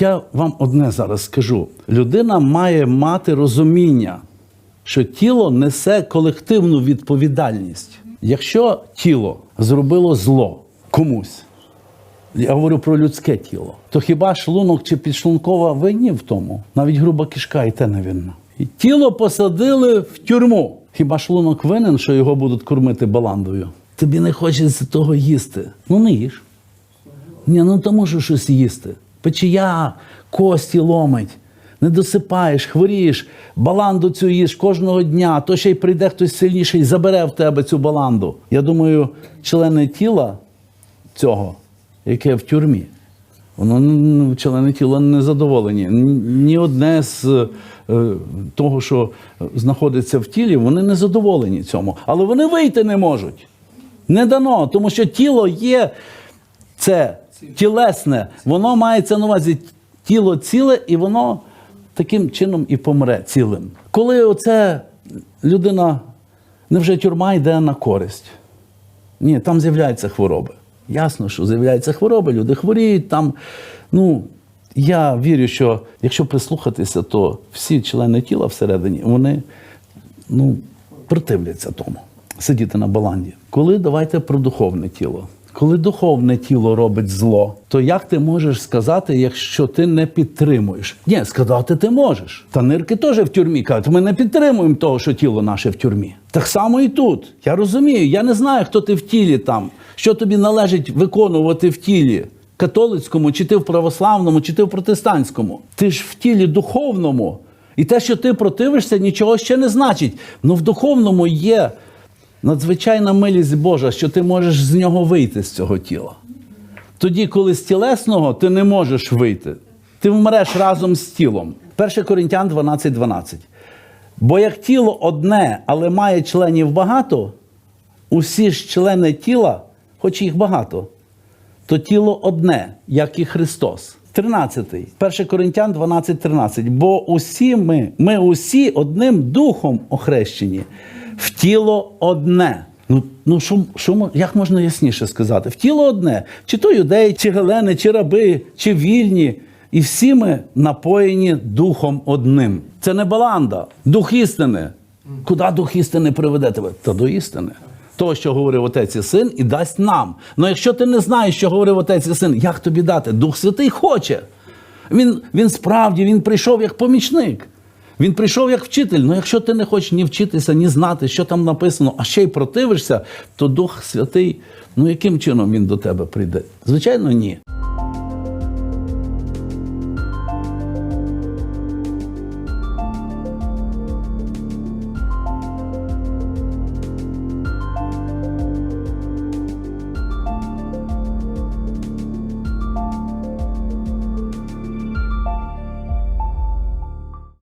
Я вам одне зараз скажу: людина має мати розуміння, що тіло несе колективну відповідальність. Якщо тіло зробило зло комусь, я говорю про людське тіло, то хіба шлунок чи підшлункова винні в тому? Навіть груба кишка і те не винна. І тіло посадили в тюрму. Хіба шлунок винен, що його будуть кормити баландою? Тобі не хочеться того їсти. Ну не їж. Ні, ну то можу щось їсти. Печія, кості ломить, не досипаєш, хворієш, баланду цю їш кожного дня, то ще й прийде хтось сильніший і забере в тебе цю баланду. Я думаю, члени тіла цього, яке в тюрмі, воно ну, члени тіла не задоволені. Ні одне з е, того, що знаходиться в тілі, вони не задоволені цьому. Але вони вийти не можуть. Не дано, тому що тіло є це тілесне, воно мається на увазі тіло ціле, і воно таким чином і помре цілим. Коли оце людина, невже тюрма йде на користь? Ні, там з'являються хвороби. Ясно, що з'являються хвороби, люди хворіють там. Ну, я вірю, що якщо прислухатися, то всі члени тіла всередині, вони ну, противляться тому, сидіти на баланді. Коли давайте про духовне тіло. Коли духовне тіло робить зло, то як ти можеш сказати, якщо ти не підтримуєш? Ні, сказати ти можеш. Та нирки теж в тюрмі кажуть, ми не підтримуємо того, що тіло наше в тюрмі. Так само і тут. Я розумію, я не знаю, хто ти в тілі там, що тобі належить виконувати в тілі. Католицькому, чи ти в православному, чи ти в протестантському. Ти ж в тілі духовному. І те, що ти противишся, нічого ще не значить. Ну в духовному є надзвичайна милість Божа, що ти можеш з нього вийти з цього тіла. Тоді, коли з тілесного ти не можеш вийти, ти вмреш разом з тілом. 1 Коринтян 12, 12. Бо як тіло одне, але має членів багато, усі ж члени тіла, хоч їх багато, то тіло одне, як і Христос. 13. 1 Коринтян 12, 13. Бо усі ми, ми усі одним духом охрещені, в тіло одне. Ну, ну що, що, як можна ясніше сказати? В тіло одне. Чи то юдеї, чи гелени, чи раби, чи вільні. І всі ми напоєні духом одним. Це не баланда, дух істини. Куди дух істини приведе тебе? Та до істини. То, що говорив отець і син, і дасть нам. Ну якщо ти не знаєш, що говорив отець і син, як тобі дати? Дух Святий хоче. Він, він справді він прийшов як помічник. Він прийшов як вчитель. Ну якщо ти не хочеш ні вчитися, ні знати, що там написано, а ще й противишся, то Дух Святий, ну яким чином він до тебе прийде? Звичайно, ні.